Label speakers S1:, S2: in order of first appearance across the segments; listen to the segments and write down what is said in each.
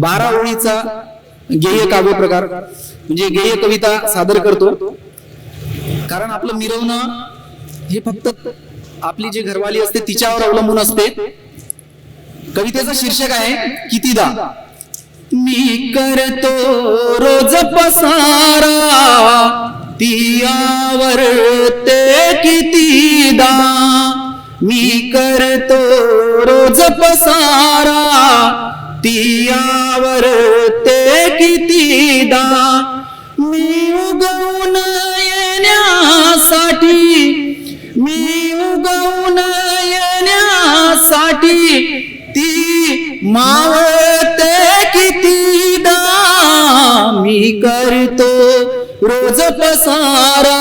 S1: बारा ओळीचा गेय काव्य प्रकार म्हणजे गेय कविता सादर करतो. कारण आपलं मिरवणं हे फक्त आपली जी घरवाली असते तिच्यावर अवलंबून असते. कवितेचं शीर्षक आहे कितीदा? मी करतो रोज पसारा तियावर ते कितीदा? मी करतो रोज पसारा. तियावर ते कितीदा? मी उगवून येण्यासाठी मी उगवून येण्यासाठी ती मावते कितीदा? मी करतो रोज पसारा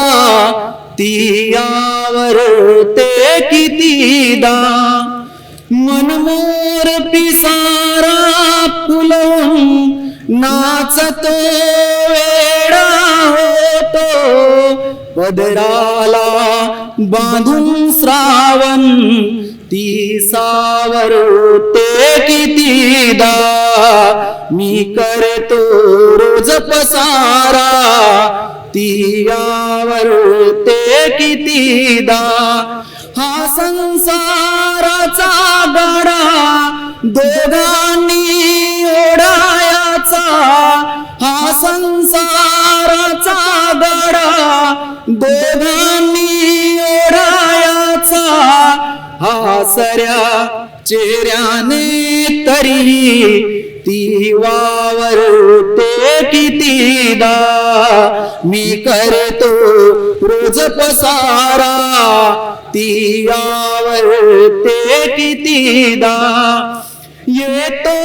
S1: तियावर ते कितीदा मनमोर पिसारा फुलवून नाचतो वेडा होतो. पदराला बांधून श्रावण ती सावरते कितीदा मी करतो रोज पसारा तियावर ते कितीदा हा संसाराचा गाडा दोघांनी ओढायाचा. हा संसाराचा गाडा दोघांनी ओढायाचा. हा सऱ्या चेहऱ्याने तरी ती वावर कितीदा मी करतो रोज पसारा. ती ते कितीदा येतो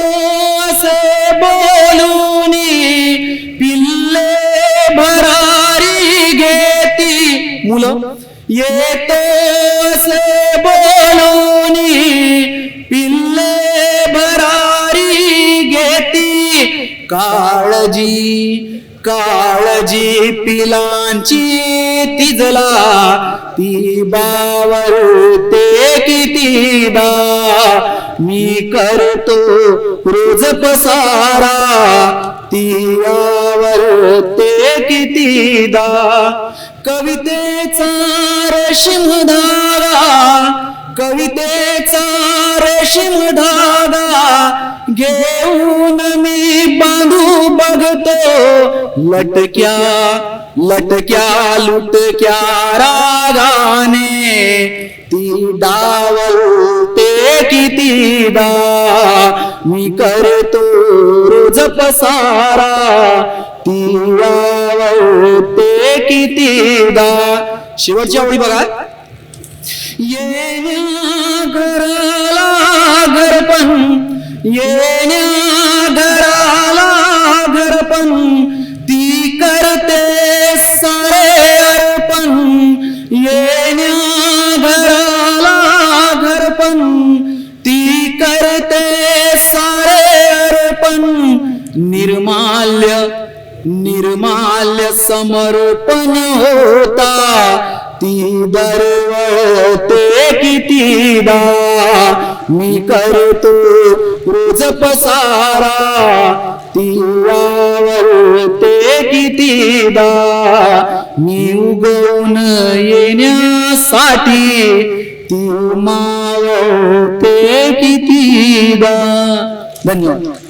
S1: असे बोलून पिल्ले भरारी घेती. मुलं येतो काळजी काळजी पिलांची तिजला ती बावरते कितीदा मी करतो रोज पसारा ती आवरते कितीदा कवितेचा रेशीम कवितेचा रेशीम धागा घेऊन तो लट क्या लट क्या, लुट क्या रागाने। तीडावल ते किती दा, मी कर तो रोज पसारा। ती तीडावल ते किती दा। शेवटची आवडी बघा. ये घरला घरपण ये निर्माल्य निर्माल्य समर्पण होता. ती दरवळते कितीदा मी करतो रोज पसारा. ती वावळते कितीदा मी उगवून येण्यासाठी ती मावळते कितीदा धन्यवाद.